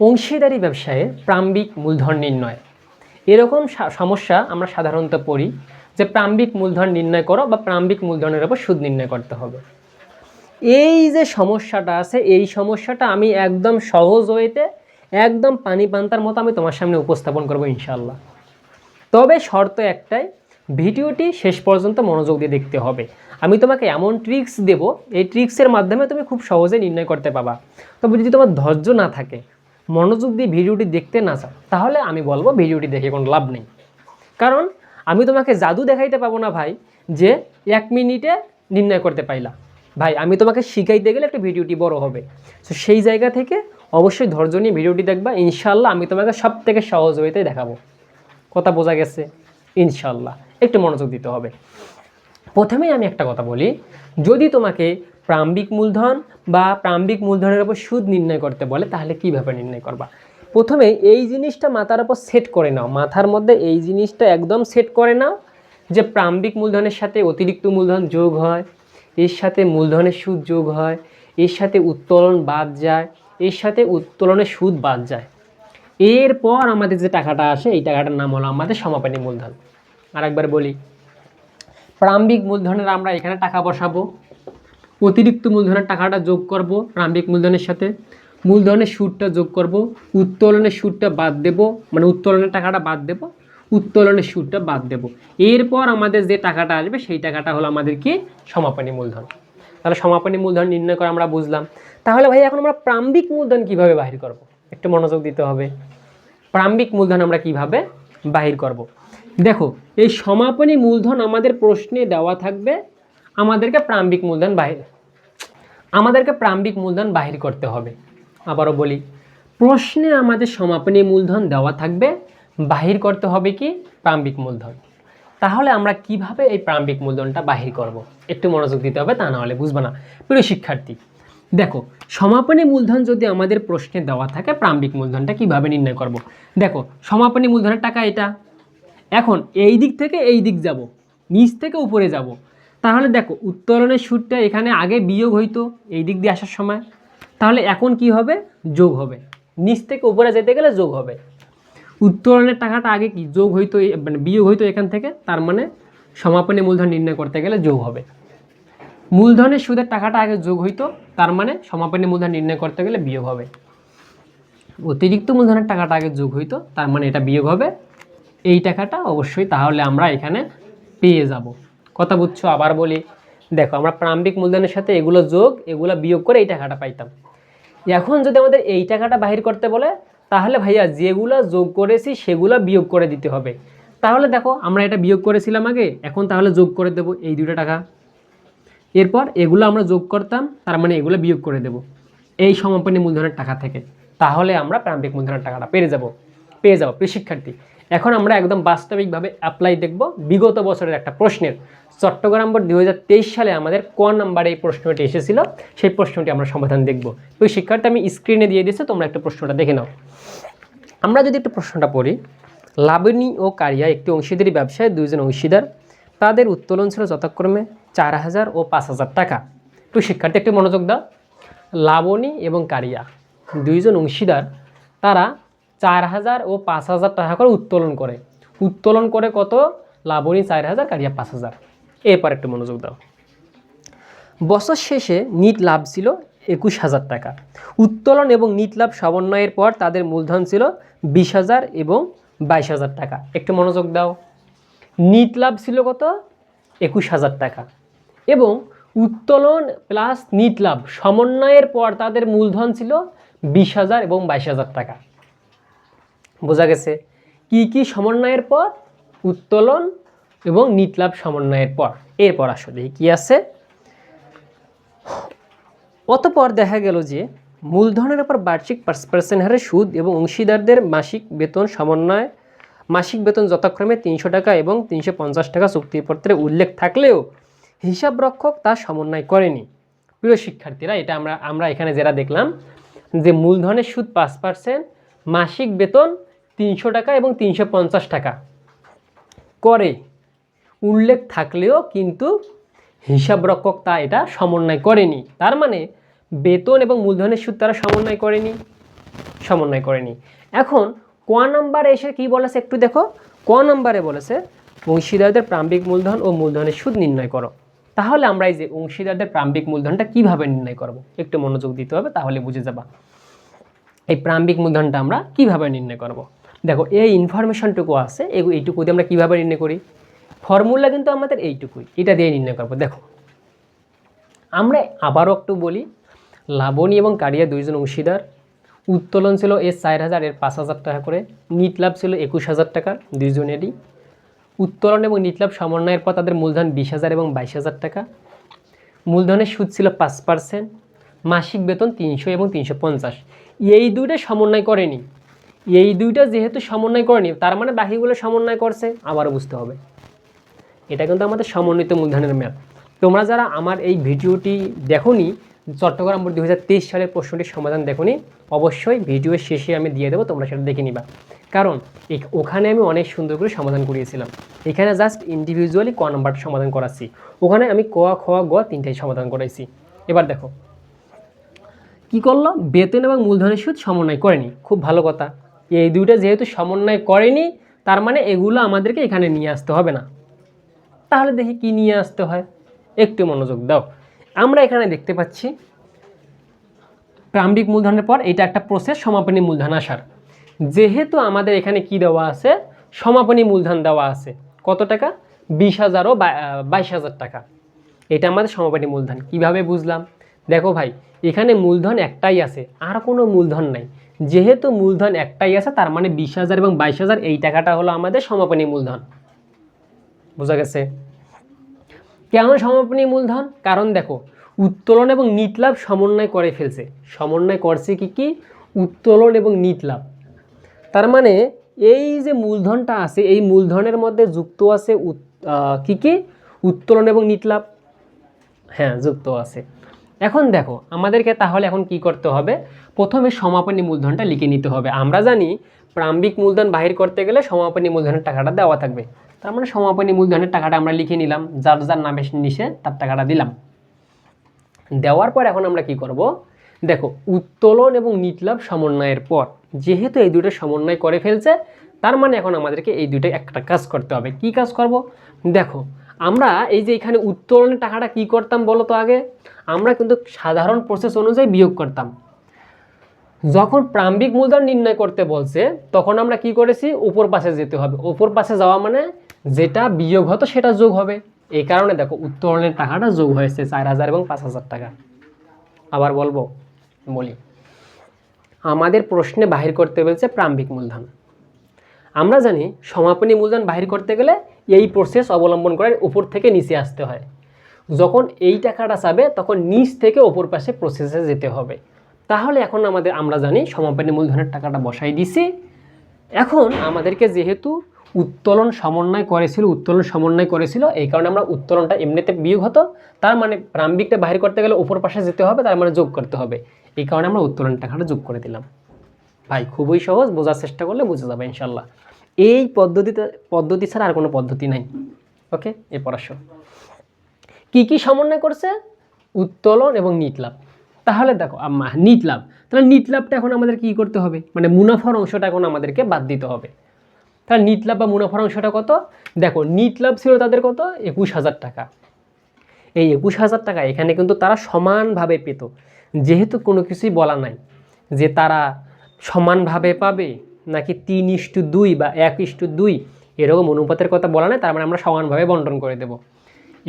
অংশীদারি ব্যবসায়ে প্রাম্বিক মূলধন নির্ণয়। এরকম সমস্যা আমরা সাধারণত পড়ি যে প্রাম্বিক মূলধন নির্ণয় করো বা প্রাম্বিক মূলধনের উপর সুদ নির্ণয় করতে হবে। এই যে সমস্যাটা আছে, এই সমস্যাটা আমি একদম সহজ হইতে একদম পানি পান্তার মতো আমি তোমার সামনে উপস্থাপন করব ইনশাল্লাহ তবে শর্ত একটাই, ভিডিওটি শেষ পর্যন্ত মনোযোগ দিয়ে দেখতে হবে। আমি তোমাকে এমন ট্রিক্স দেব, এই ট্রিক্সের মাধ্যমে তুমি খুব সহজে নির্ণয় করতে পাবা। তবে যদি তোমার ধৈর্য না থাকে মনোযোগ দিয়ে ভিডিওটি দেখতে না চাও, তাহলে আমি বলব ভিডিওটি দেখে কোনো লাভ নেই। কারণ আমি তোমাকে জাদু দেখাইতে পাবো না ভাই, যে এক মিনিটে নির্ণয় করতে পাইলা। ভাই, আমি তোমাকে শিখাইতে গেলে একটা ভিডিওটি বড় হবে। তো সেই জায়গা থেকে অবশ্যই ধৈর্য নিয়ে ভিডিওটি দেখবা ইনশাল্লাহ আমি তোমাকে সব থেকে সহজ হইতে দেখাবো। কথা বোঝা গেছে? ইনশাল্লাহ একটু মনোযোগ দিতে হবে। প্রথমেই আমি একটা কথা বলি, যদি তোমাকে প্রাম্বিক মূলধন বা প্রাম্বিক মূলধনের উপর সুদ নির্ণয় করতে বলে, তাহলে কীভাবে নির্ণয় করবা? প্রথমে এই জিনিসটা মাথার উপর সেট করে নাও। মাথার মধ্যে এই জিনিসটা একদম সেট করে নাও যে প্রাম্বিক মূলধনের সাথে অতিরিক্ত মূলধন যোগ হয়, এর সাথে মূলধনের সুদ যোগ হয়, এর সাথে উত্তোলন বাদ যায়, এর সাথে উত্তোলনের সুদ বাদ যায়। এরপর আমাদের যে টাকাটা আসে, এই টাকাটার নাম হলো আমাদের সমাপনী মূলধন। আরেকবার বলি, প্রাম্বিক মূলধনের আমরা এখানে টাকা বসাবো। অতিরিক্ত মূলধনের টাকাটা যোগ করব প্রাম্বিক মূলধনের সাথে। মূলধনের সুদটা যোগ করব, উত্তোলনের সুদটা বাদ দেব মানে উত্তোলনের টাকাটা বাদ দেব, উত্তোলনের সুদটা বাদ দেব। এরপর আমাদের যে টাকাটা আসবে সেই টাকাটা হলো আমাদের কি সমাপনী মূলধন। তাহলে সমাপনী মূলধন নির্ণয় করে আমরা বুঝলাম। তাহলে ভাই, এখন আমরা প্রাম্বিক মূলধন কীভাবে বাহির করব? একটু মনোযোগ দিতে হবে। প্রাম্বিক মূলধন আমরা কীভাবে বাহির করব। দেখো, এই সমাপনী মূলধন আমাদের প্রশ্নে দেওয়া থাকবে আমাদেরকে প্রাম্বিক মূলধন বাহির, আমাদেরকে প্রাম্বিক মূলধন বাহির করতে হবে। আবারও বলি, প্রশ্নে আমাদের সমাপনী মূলধন দেওয়া থাকবে, বাহির করতে হবে কি? প্রাম্বিক মূলধন। তাহলে আমরা কীভাবে এই প্রাম্বিক মূলধনটা বাহির করব। একটু মনোযোগ দিতে হবে, তা না হলে বুঝবে না। প্রিয় শিক্ষার্থী, দেখো, সমাপনী মূলধন যদি আমাদের প্রশ্নে দেওয়া থাকে প্রাম্বিক মূলধনটা কীভাবে নির্ণয় করব। দেখো, সমাপনী মূলধনের টাকা এটা। এখন, এই দিক থেকে এই দিক যাব, নিচ থেকে উপরে যাব। তাহলে দেখো, উত্তোলনের সুদটা এখানে আগে বিয়োগ হইতো, এই দিক দিয়ে আসার সময়। তাহলে এখন কি হবে? যোগ হবে। নিচ থেকে উপরে যেতে গেলে যোগ হবে। উত্তরণের টাকাটা আগে কি? যোগ হইতো মানে বিয়োগ হইতো এখান থেকে, তার মানে সমাপনী মূলধন নির্ণয় করতে গেলে যোগ হবে। মূলধনের সুদের টাকাটা আগে যোগ হইতো, তার মানে সমাপনী মূলধন নির্ণয় করতে গেলে বিয়োগ হবে। অতিরিক্ত মূলধনের টাকাটা আগে যোগ হইতো, তার মানে এটা বিয়োগ হবে। এই টাকাটা অবশ্যই তাহলে আমরা এখানে পেয়ে যাব। কথা বুঝছ, আবার বলি। দেখো, আমরা প্রাম্বিক মূলধনের সাথে এগুলো যোগ, এগুলো বিয়োগ করে এই টাকাটা পাইতাম। এখন যদি আমাদের এই টাকাটা বাহির করতে বলে, তাহলে ভাইয়া যেগুলো যোগ করেছি সেগুলো বিয়োগ করে দিতে হবে। তাহলে দেখো, আমরা এটা বিয়োগ করেছিলাম আগে, এখন তাহলে যোগ করে দেবো এই দুটো টাকা। এরপর এগুলো আমরা যোগ করতাম, তার মানে এগুলো বিয়োগ করে দেব এই সমাপনী মূলধনের টাকা থেকে। তাহলে আমরা প্রান্তিক মূলধনের টাকাটা পেয়ে যাব। পেয়ে যাব, প্রিয় শিক্ষার্থী। এখন আমরা একদম বাস্তবিকভাবে অ্যাপ্লাই দেখব বিগত বছরের একটা প্রশ্নের। চট্টগ্রাম বোর্ড দু হাজার তেইশ সালে আমাদের ক নাম্বারে এই প্রশ্নটি এসেছিল, সেই প্রশ্নটি আমরা সমাধান দেখব। প্রিয় শিক্ষার্থী, আমি স্ক্রিনে দিয়ে দিয়েছি তোমরা একটা প্রশ্নটা দেখে নাও। আমরা যদি একটু প্রশ্নটা পড়ি, লাবণী ও কারিয়া একটি অংশীদারি ব্যবসায় দুইজন অংশীদার, তাদের উত্তোলন ছিল যথাক্রমে চার হাজার ও পাঁচ হাজার টাকা। একটু শিক্ষার্থী, একটু মনোযোগ দাও। লাবণী এবং কারিয়া, দুইজন অংশীদার, তারা চার হাজার ও পাঁচ হাজার টাকা করে উত্তোলন করে। উত্তোলন করে কত? লাবণী চার হাজার, কারিয়া পাঁচ হাজার। এরপর একটু মনোযোগ দাও। বছর শেষে নিট লাভ ছিল একুশ হাজার টাকা। উত্তোলন এবং নিট লাভ সমন্বয়ের পর তাদের মূলধন ছিল বিশ হাজার এবং বাইশ হাজার টাকা। একটু মনোযোগ দাও। নিট লাভ ছিল কত? একুশ হাজার টাকা। এবং উত্তোলন প্লাস নিট লাভ সমন্বয়ের পর তাদের মূলধন ছিল বিশ হাজার এবং বাইশ হাজার টাকা। বোঝা গেছে। কি কি সমন্বয়ের পর? উত্তোলন এবং নিট লাভ সমন্বয়ের পর। এরপর আসলে কি আছে। অতপর দেখা গেল যে, মূলধনের উপর বার্ষিক পার্সেন্ট হারে সুদ এবং অংশীদারদের মাসিক বেতন সমন্বয়, মাসিক বেতন যথাক্রমে তিনশো টাকা এবং তিনশো পঞ্চাশ টাকা চুক্তিপত্রে উল্লেখ থাকলেও হিসাবরক্ষক তা সমন্বয় করেনি। প্রিয় শিক্ষার্থীরা, এটা আমরা আমরা এখানে যেটা দেখলাম যে, মূলধনের সুদ পাঁচ পার্সেন্ট, মাসিক বেতন তিনশো টাকা এবং তিনশো পঞ্চাশ টাকা। করে উল্লেখ থাকলেও কিন্তু হিসাবরক্ষক তা এটা সমন্বয় করেনি। তার মানে বেতন এবং মূলধনের সুদ তারা সমন্বয় করেনি। সমন্বয় করেনি। এখন ক নাম্বারে এসে কি বলেছে একটু দেখো। ক নাম্বারে বলেছে, অংশীদারদের প্রাম্বিক মূলধন ও মূলধনের সুদ নির্ণয় করো। তাহলে আমরা এই যে অংশীদারদের প্রাম্বিক মূলধনটা কীভাবে নির্ণয় করব? একটু মনোযোগ দিতে হবে, তাহলে বুঝে যাবা। এই প্রাম্বিক মূলধনটা আমরা কীভাবে নির্ণয় করব? দেখো, এই ইনফরমেশনটুকু আছে এই- এইটুকু দিয়ে আমরা কীভাবে নির্ণয় করি? ফর্মুলা কিন্তু আমাদের এইটুকুই, এটা দিয়ে নির্ণয় করব। দেখো, আমরা আবারও একটু বলি, লাবণী এবং কারিয়া দুইজন অংশীদার। উত্তোলন ছিল এর চার হাজার, এর পাঁচ হাজার টাকা করে। নিট লাভ ছিল একুশ হাজার টাকা, দুইজনেরই। উত্তোলন এবং নিট লাভ সমন্বয়ের পর তাদের মূলধন বিশ হাজার এবং বাইশ হাজার টাকা। মূলধনের সুদ ছিল পাঁচ পার্সেন্ট মাসিক বেতন তিনশো এবং তিনশো পঞ্চাশ। এই দুইটা সমন্বয় করেনি। এই দুইটা যেহেতু সমন্বয় করেনি, তার মানে বাকিগুলো সমন্বয় করছে, আবারও বুঝতে হবে। এটা কিন্তু আমাদের সমন্বিত মূলধনের ম্যাপ। তোমরা যারা আমার এই ভিডিওটি দেখোনি, চট্টগ্রাম বোর্ড দু সালের প্রশ্নটির সমাধান দেখোনি, অবশ্যই ভিডিওর শেষে আমি দিয়ে দেবো, তোমরা সেটা দেখে নিবা। কারণ ওখানে আমি অনেক সুন্দর করে সমাধান করিয়েছিলাম। এখানে জাস্ট ইন্ডিভিজুয়ালি ক নাম্বারটা সমাধান করাচ্ছি। ওখানে আমি ক, খ, গ তিনটাই সমাধান করাইছি। এবার দেখো। কি করল? বেতন এবং মূলধনের সুদ সমন্বয় করেনি। খুব ভালো কথা। এই দুইটা যেহেতু সমন্বয় করেনি, তার মানে এগুলো আমাদেরকে এখানে নিয়ে আসতে হবে না। তাহলে দেখি কি নিয়ে আসতে হয়। একটু মনোযোগ দাও। আমরা এখানে দেখতে পাচ্ছি প্রাম্বিক মূলধনের পর এটা একটা প্রসেস সমাপনী মূলধন আসার। যেহেতু আমাদের এখানে কি দেওয়া আছে? সমাপনী মূলধন দেওয়া আছে। কত টাকা? বিশ হাজার ও বা- বাইশ হাজার টাকা। এটা আমাদের সমাপনী মূলধন। কীভাবে বুঝলাম? দেখো ভাই, এখানে মূলধন একটাই আছে, আর কোনো মূলধন নাই। যেহেতু মূলধন একটাই আছে, তার মানে বিশ হাজার এবং বাইশ হাজার, এই টাকাটা হলো আমাদের সমাপনী মূলধন। বোঝা গেছে? কেন সমাপনী মূলধন? কারণ দেখো, উত্তোলন এবং নিট লাভ সমন্বয় করে ফেলছে। সমন্বয় করছে কি কি? উত্তোলন এবং লাভ। তার মানে এই যে মূলধনটা আছে, এই মূলধনের মধ্যে যুক্ত আছে কি কি? উত্তোলন এবং নিট লাভ। হ্যাঁ যুক্ত আছে। এখন দেখো, আমাদেরকে তাহলে এখন কি করতে হবে? প্রথমে সমাপনী মূলধনটা লিখে নিতে হবে। আমরা জানি প্রাম্বিক মূলধন বাহির করতে গেলে সমাপনী মূলধনের টাকাটা দেওয়া থাকবে। তার মানে সমাপনী মূলধনের টাকাটা আমরা লিখে নিলাম। যার যার নামে নিচে তার টাকাটা দিলাম। দেওয়ার পর এখন আমরা কি করব? দেখো, উত্তোলন এবং নিটলাভ সমন্বয়ের পর, যেহেতু এই দুটো সমন্বয় করে ফেলছে, তার মানে এখন আমাদেরকে এই দুটো একটা কাজ করতে হবে। কি কাজ করব? দেখো, আমরা এই যে এখানে উত্তোলনের টাকাটা কি করতাম বলো তো আগে? আমরা কিন্তু সাধারণ প্রসেস অনুযায়ী বিয়োগ করতাম। যখন প্রাম্ভিক মূলধন নির্ণয় করতে বলছে, তখন আমরা কি করেছি? উপর পাশে যেতে হবে। উপর পাশে যাওয়া মানে যেটা বিয়োগ হতো সেটা যোগ হবে। এই কারণে দেখো উত্তরণের টাকাটা যোগ হয়েছে চার হাজার এবং পাঁচ হাজার টাকা। আবার বলব, বলি, আমাদের প্রশ্নে বাহির করতে বলছে প্রাম্ভিক মূলধন। আমরা জানি, সমাপনী মূলধন বাহির করতে গেলে এই প্রসেস অবলম্বন করে উপর থেকে নিচে আসতে হয়। যখন এই টাকাটা চাবে, তখন নিচ থেকে ওপর পাশে প্রসেসে যেতে হবে। তাহলে এখন আমাদের, আমরা জানি সমাপনী মূলধনের টাকাটা বসাই দিছি। এখন আমাদেরকে যেহেতু উত্তোলন সমন্বয় করেছিল, উত্তোলন সমন্বয় করেছিল, এই কারণে আমরা উত্তোলনটা এমনিতে বিয়োগ হতো। তার মানে প্রাম্বিকটা বাহির করতে গেলে ওপর পাশে যেতে হবে, তার মানে যোগ করতে হবে। এই কারণে আমরা উত্তোলন টাকাটা যোগ করে দিলাম। ভাই, খুবই সহজ, বোঝার চেষ্টা করলে বুঝে যাবে ইনশাল্লাহ এই পদ্ধতিতে, পদ্ধতি ছাড়া আর কোনো পদ্ধতি নাই। ওকে এ পড়াশো কি কি সমন্বয় করছে? উত্তোলন এবং নিট লাভ তাহলে দেখো, আম্মা নিট লাভ তাহলে নিট লাভটা এখন আমাদের কি করতে হবে? মানে মুনাফার অংশটা এখন আমাদেরকে বাদ দিতে হবে। তাহলে নিট লাভ বা মুনাফার অংশটা কত? দেখো নিট লাভ ছিল তাদের কত? একুশ হাজার টাকা। এই একুশ হাজার টাকা এখানে কিন্তু তারা সমানভাবে পেত। যেহেতু কোনো কিছুই বলা নাই যে তারা সমানভাবে পাবে, নাকি তিন ইস্টু দুই বা এক ইস্টু দুই, এরকম অনুপাতের কথা বলা নাই, তার মানে আমরা সমানভাবে বন্টন করে দেব।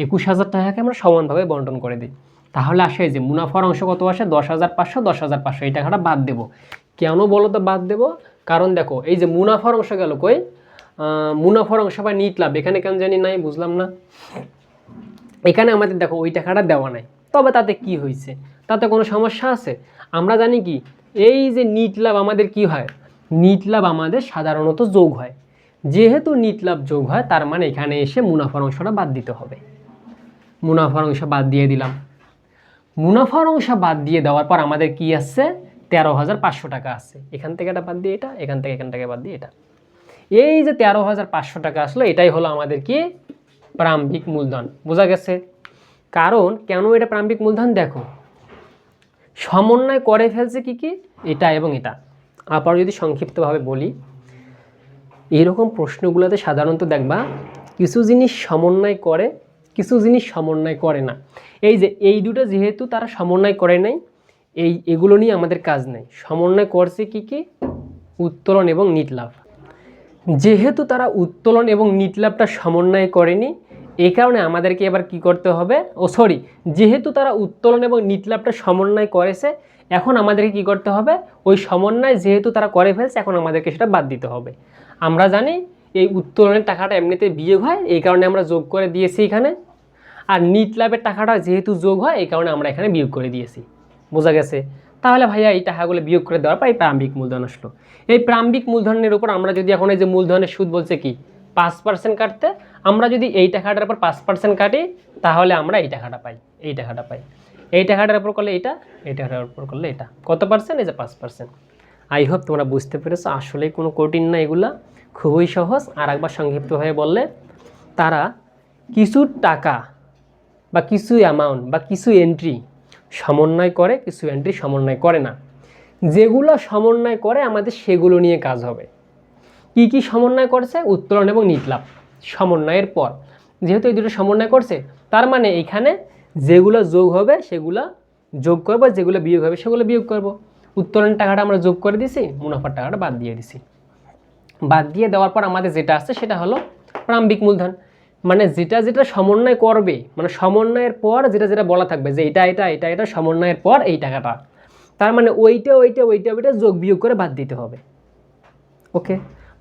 একুশ হাজার টাকাকে আমরা সমানভাবে বন্টন করে দিই। তাহলে আসে যে মুনাফার অংশ কত আসে? দশ হাজার পাঁচশো, দশ হাজার পাঁচশো, এই টাকাটা বাদ দেবো। কেন বলো তো বাদ দেবো? কারণ দেখো, এই যে মুনাফার অংশ গেল কই? মুনাফার অংশ বা নিট লাভ, এখানে কেন জানি নাই, বুঝলাম না। এখানে আমাদের দেখো, ওই টাকাটা দেওয়া নাই। তবে তাতে কি হয়েছে? তাতে কোনো সমস্যা আছে? আমরা জানি কি, এই যে নিট লাভ আমাদের কি হয়? নিট লাভ আমাদের সাধারণত যোগ হয়। যেহেতু নিট লাভ যোগ হয়, তার মানে এখানে এসে মুনাফার অংশটা বাদ দিতে হবে। মুনাফার অংশ বাদ দিয়ে দিলাম। মুনাফার অংশ বাদ দিয়ে দেওয়ার পর আমাদের কি আসছে? তেরো হাজার পাঁচশো টাকা আসছে। এখান থেকে এটা বাদ দিয়ে এটা, এখান থেকে এখান থেকে বাদ দিয়ে এটা। এই যে তেরো হাজার পাঁচশো টাকা আসলো, এটাই হলো আমাদের কি? প্রারম্ভিক মূলধন। বোঝা গেছে? কারণ কেন এটা প্রারম্ভিক মূলধন? দেখো, সমন্বয় করে ফেলছে কি কি? এটা এবং এটা। আবার যদি সংক্ষিপ্তভাবে বলি এরকম প্রশ্নগুলোতে সাধারণত দেখবা, কিছু জিনিস সমন্বয় করে কিছু জিনিস সমন্বয় করে না। এই যে এই দুটো যেহেতু তারা সমন্বয় করে নাই, এই এগুলো নিয়ে আমাদের কাজ নেই। সমন্বয় করছে কি কি? উত্তোলন এবং নিটলাভ। যেহেতু তারা উত্তোলন এবং নিটলাভটা সমন্বয় করেনি এই কারণে আমাদেরকে এবার কি করতে হবে? ও সরি যেহেতু তারা উত্তোলন এবং নিটলাভটা সমন্বয় করেছে, এখন আমাদেরকে কি করতে হবে? ওই সমন্বয় যেহেতু তারা করে ফেলছে, এখন আমাদেরকে সেটা বাদ দিতে হবে। আমরা জানি এই উত্তোলনের টাকাটা এমনিতে বিয়োগ হয়, এই কারণে আমরা যোগ করে দিয়েছি এখানে। আর নিট লাভের টাকাটা যেহেতু যোগ হয়, এই কারণে আমরা এখানে বিয়োগ করে দিয়েছি। বোঝা গেছে? তাহলে ভাইয়া এই টাকাগুলো বিয়োগ করে দেওয়ার পর এই প্রারম্ভিক মূলধন আসলো। এই প্রারম্ভিক মূলধনের উপর আমরা যদি এখন এই যে মূলধনের সুদ বলছে কি, পাঁচ পার্সেন্ট কাটতে, আমরা যদি এই টাকাটার উপর পাঁচ পার্সেন্ট কাটি, তাহলে আমরা এই টাকাটা পাই, এই টাকাটা পাই। এই টাকাটার উপর করলে এটা, এই টাকাটার উপর করলে এটা। কত পার্সেন্ট এই যে পাঁচ পার্সেন্ট আই হোপ তোমরা বুঝতে পেরেছ, আসলেই কোনো কঠিন না এগুলা। খুবই সহজ। আর একবার সংক্ষিপ্তভাবে বললে, তারা কিছু টাকা বা কিছু অ্যামাউন্ট বা কিছু এন্ট্রি সমন্বয় করে কিছু এন্ট্রি সমন্বয় করে না। যেগুলো সমন্বয় করে, আমাদের সেগুলো নিয়ে কাজ হবে। কি কি সমন্বয় করছে? উত্তোলন এবং নিটলাভ সমন্বয়ের পর। যেহেতু এই দুটো সমন্বয় করছে, তার মানে এখানে যেগুলো যোগ হবে, সেগুলো যোগ করব, যেগুলো বিয়োগ হবে, সেগুলো বিয়োগ করব। উত্তোলনের টাকাটা আমরা যোগ করে দিছি, মুনাফার টাকাটা বাদ দিয়ে দিছি। বাদ দিয়ে দেওয়ার পর আমাদের যেটা আসছে, সেটা হলো প্রারম্ভিক মূলধন। মানে যেটা যেটা সমন্বয় করবে মানে সমন্বয়ের পর যেটা যেটা বলা থাকবে, যে এটা এটা এটা এটা, সমন্বয়ের পর এই টাকাটা। তার মানে ওইটা ওইটা ওইটা ওইটা যোগ বিয়োগ করে বাদ দিতে হবে। ওকে?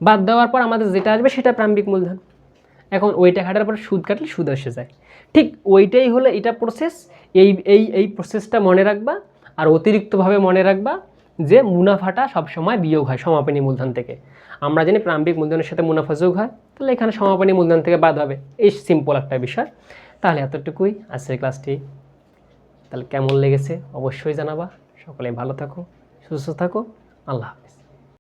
বাদ দেওয়ার পর আমাদের যেটা আসবে সেটা প্রারম্ভিক মূলধন। এখন ওই টাকাটার পর সুদ কাটলে সুদ এসে যায়। ঠিক ওইটাই হলো এটা প্রসেস এই এই এই প্রসেসটা মনে রাখবা, আর অতিরিক্তভাবে মনে রাখবা যে মুনাফাটা সবসময় বিয়োগ হয় সমাপনী মূলধন থেকে। আমরা জানি প্রারম্ভিক মূলধনের সাথে মুনাফা যোগ হয়, তাহলে এখানে সমাপনী মূলধন থেকে বাদ হবে। এই সিম্পল একটা বিষয়। তাহলে এতটুকুই আজকের ক্লাসটি। তাহলে কেমন লেগেছে অবশ্যই জানাবা। সকলে ভালো থাকো, সুস্থ থাকো। আল্লাহ হাফিজ।